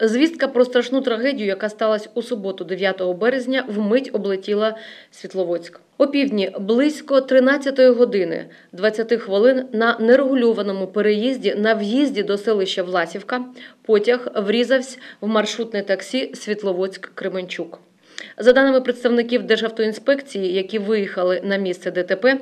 Звістка про страшну трагедію, яка сталася у суботу, 9 березня, вмить облетіла Світловодськ. О півдні близько 13 години 20 хвилин на нерегульованому переїзді на в'їзді до селища Власівка потяг врізався в маршрутне таксі Світловодськ-Кременчук. За даними представників Державтоінспекції, які виїхали на місце ДТП,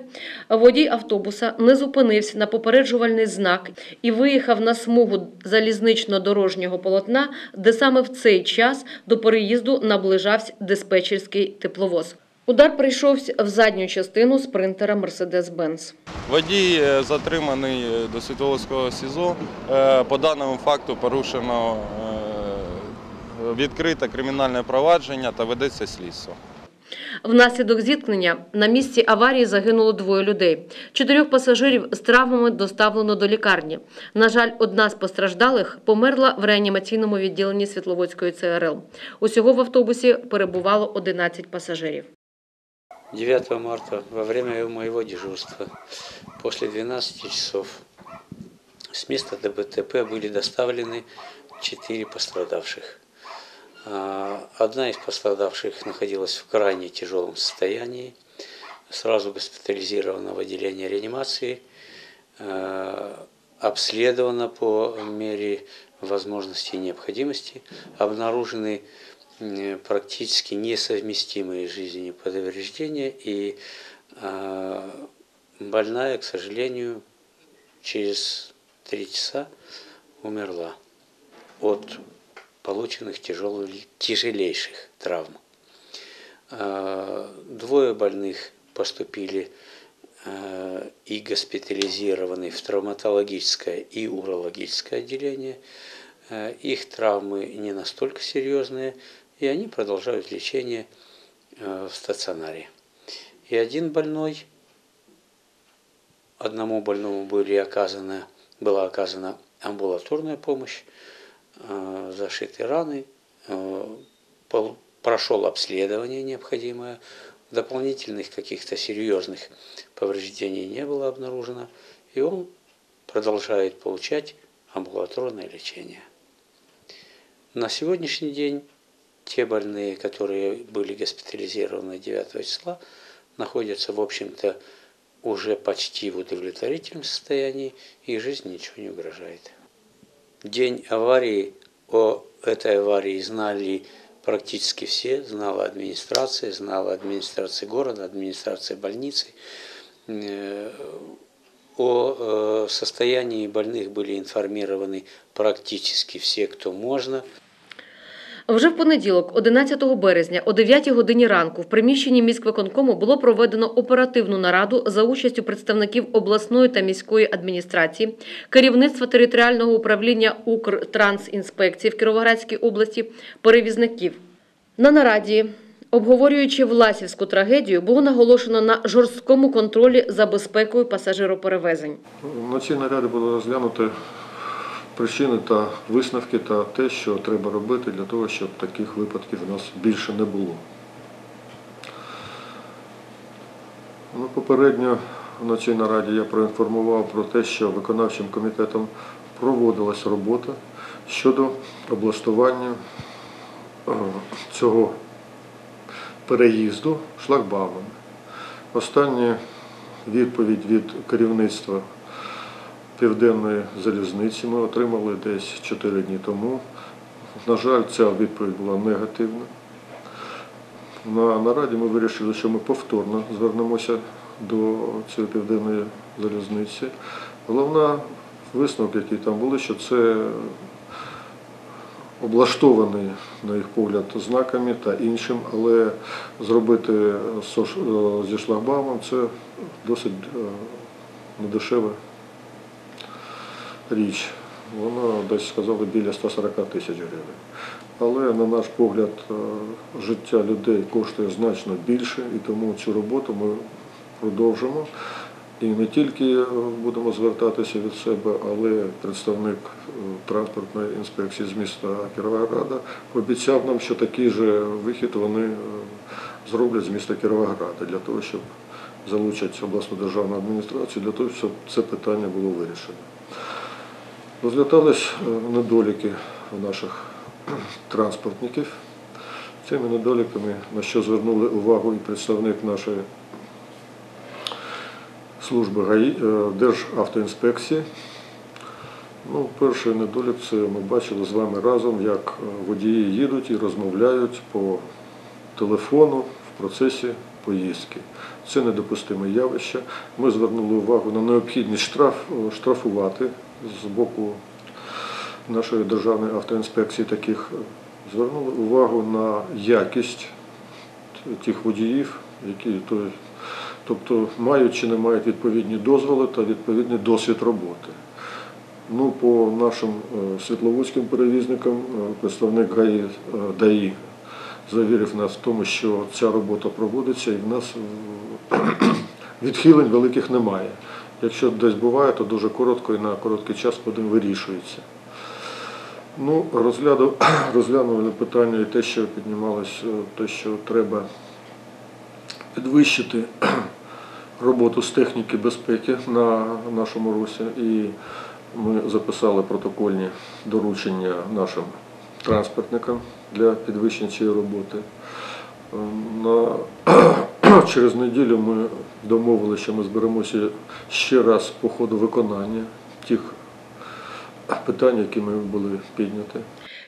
водій автобуса не зупинився на попереджувальний знак і виїхав на смугу залізнично-дорожнього полотна, де саме в цей час до переїзду наближався диспетчерський тепловоз. Удар прийшовся в задню частину спринтера Mercedes-Benz. Водій е, затриманий е, до Світловодського СІЗО. Е, По даному факту порушено відкрите кримінальне провадження та ведеться слідство. Внаслідок зіткнення на місці аварії загинуло двоє людей. Чотирьох пасажирів з травмами доставлено до лікарні. На жаль, одна з постраждалих померла в реанімаційному відділенні Світловодської ЦРЛ. Усього в автобусі перебувало 11 пасажирів. 9 марта во время моего дежурства после 12 часов с места ДТП были доставлены 4 пострадавших. А, Одна из пострадавших находилась в крайне тяжелом состоянии, сразу госпитализирована в отделение реанимации, э, обследована по мере возможности и необходимости, обнаружены практически несовместимые с жизнью повреждения и э, больная, к сожалению, через три часа умерла от полученных тяжелых, тяжелейших травм. Э, Двое больных поступили э, и госпитализированы в травматологическое и урологическое отделение. Э, Их травмы не настолько серьезные, и они продолжают лечение в стационаре. И один больной, одному больному были оказаны, была оказана амбулаторная помощь, зашиты раны, э, прошел обследование необходимое, дополнительных каких-то серьезных повреждений не было обнаружено, и он продолжает получать амбулаторное лечение. На сегодняшний день те больные, которые были госпитализированы 9 числа, находятся, в общем-то, уже почти в удовлетворительном состоянии, и жизни ничего не угрожает. День аварии, о этой аварии знали практически все, знала администрация, знала администрация города, администрация больницы. Э, О э, состоянии больных были информированы практически все, кто можно. Вже в понеділок, 11 березня, о 9 годині ранку, в приміщенні міськвиконкому було проведено оперативну нараду за участю представників обласної та міської адміністрації, керівництва територіального управління Укртрансінспекції в Кіровоградській області, перевізників. На нараді, обговорюючи Власівську трагедію, було наголошено на жорсткому контролі за безпекою пасажироперевезень. На цій наряді було розглянуто причини та висновки та те, що треба робити для того, щоб таких випадків у нас більше не було. Ну, попередньо на цій нараді я проінформував про те, що виконавчим комітетом проводилась робота щодо облаштування е, цього переїзду шлагбаумами. Остання відповідь від керівництва Південної залізниці ми отримали десь 4 дні тому. На жаль, ця відповідь була негативна. На нараді ми вирішили, що ми повторно звернемося до цієї південної залізниці. Головна висновок, які там були, що це облаштований, на їх погляд, знаками та іншим, але зробити е, зі шлагбаумом це досить е, недешеве річ. Вона десь сказали біля 140 тисяч гривень. Але на наш погляд, е, життя людей коштує значно більше, і тому цю роботу ми продовжимо. І не тільки е, будемо звертатися від себе, але представник е, транспортної інспекції з міста Кіровограда обіцяв нам, що такий же вихід вони зроблять з міста Кіровограда для того, щоб залучать обласну державну адміністрацію, для того, щоб це питання було вирішено. Розглядались е, недоліки в наших транспортників. Цими недоліками, на що звернули увагу і представник нашої служби ГАІ, е, Державтоінспекції. Ну, перший недолік це ми бачили з вами разом, як е, водії їдуть і розмовляють по телефону в процесі поїздки. Це недопустиме явище. Ми звернули увагу на необхідність штраф, штрафувати з боку нашої державної автоінспекції таких. е, Звернули увагу на якість тих водіїв, які то- тобто мають чи не мають відповідні дозволи та відповідний досвід роботи. Ну, по нашим е, світловодським перевізникам е, представник ГАІ, ДАІ завірив нас в тому, що ця робота проводиться і в нас відхилень великих немає. Якщо десь буває, то дуже коротко і на короткий час потім вирішується. Ну, розглянули питання і те, що піднімалось, е, те, що треба підвищити роботу з техніки безпеки на нашому русі. І ми записали протокольні доручення нашим транспортникам для підвищення цієї роботи. На, через неділю ми домовилися, що ми зберемося ще раз по ходу виконання тих питань, які ми були підняті.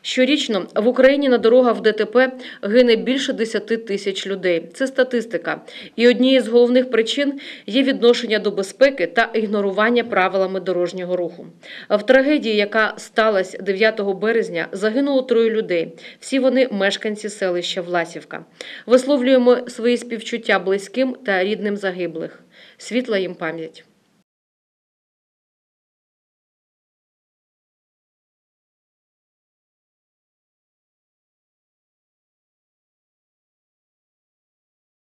Щорічно в Україні на дорогах в ДТП гине більше 10 тисяч людей. Це статистика. І однією з головних причин є відношення до безпеки та ігнорування правилами дорожнього руху. В трагедії, яка сталася 9 березня, загинуло троє людей. Всі вони мешканці селища Власівка. Висловлюємо свої співчуття близьким та рідним загиблих. Світла їм пам'ять.